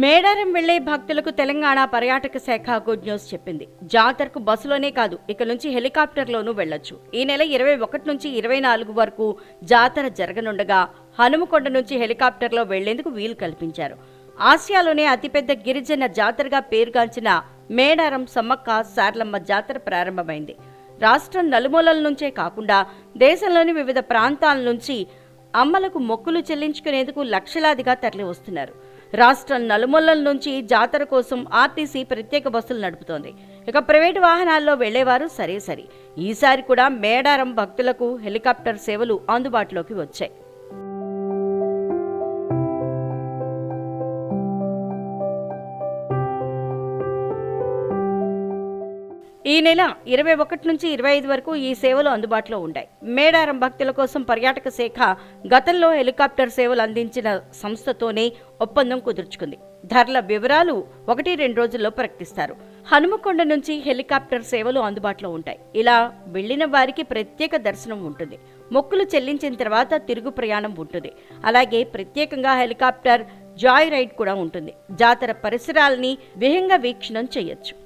మేడారం వెళ్ళే భక్తులకు తెలంగాణ పర్యాటక శాఖ గుడ్ న్యూస్ చెప్పింది. జాతరకు బస్సులోనే కాదు ఇక నుంచి హెలికాప్టర్లోనూ వెళ్ళొచ్చు ఈ నెల ఇరవై ఒకటి నుంచి ఇరవై నాలుగు వరకు జాతర జరగనుండగా హనుమకొండ నుంచి హెలికాప్టర్లో వెళ్ళేందుకు వీలు కల్పించారు. ఆసియాలోనే అతిపెద్ద గిరిజన జాతరగా పేరుగాంచిన మేడారం సమ్మక్క సార్లమ్మ జాతర ప్రారంభమైంది. రాష్ట్రం నలుమూలల నుంచే కాకుండా దేశంలోని వివిధ ప్రాంతాల నుంచి అమ్మలకు మొక్కులు చెల్లించుకునేందుకు లక్షలాదిగా తరలి వస్తున్నారు. రాష్ట్రం నలుమూలల నుంచి జాతర కోసం ఆర్టీసీ ప్రత్యేక బస్సులు నడుపుతోంది. ఇక ప్రైవేటు వాహనాల్లో వెళ్ళేవారు సరే సరి ఈసారి కూడా మేడారం భక్తులకు హెలికాప్టర్ సేవలు అందుబాటులోకి వచ్చాయి. ఈ నెల ఇరవై ఒకటి నుంచి ఇరవై ఐదు వరకు ఈ సేవలు అందుబాటులో ఉంటాయి మేడారం భక్తుల కోసం పర్యాటక శాఖ గతంలో హెలికాప్టర్ సేవలు అందించిన సంస్థతోనే ఒప్పందం కుదుర్చుకుంది. ధరల వివరాలు ఒకటి రెండు రోజుల్లో ప్రకటిస్తారు. హనుమకొండ నుంచి హెలికాప్టర్ సేవలు అందుబాటులో ఉంటాయి. ఇలా వెళ్ళిన వారికి ప్రత్యేక దర్శనం ఉంటుంది. మొక్కులు చెల్లించిన తర్వాత తిరుగు ప్రయాణం ఉంటుంది. అలాగే ప్రత్యేకంగా హెలికాప్టర్ జాయ్ రైడ్ కూడా ఉంటుంది. జాతర పరిసరాలని విహంగ వీక్షణం చేయొచ్చు.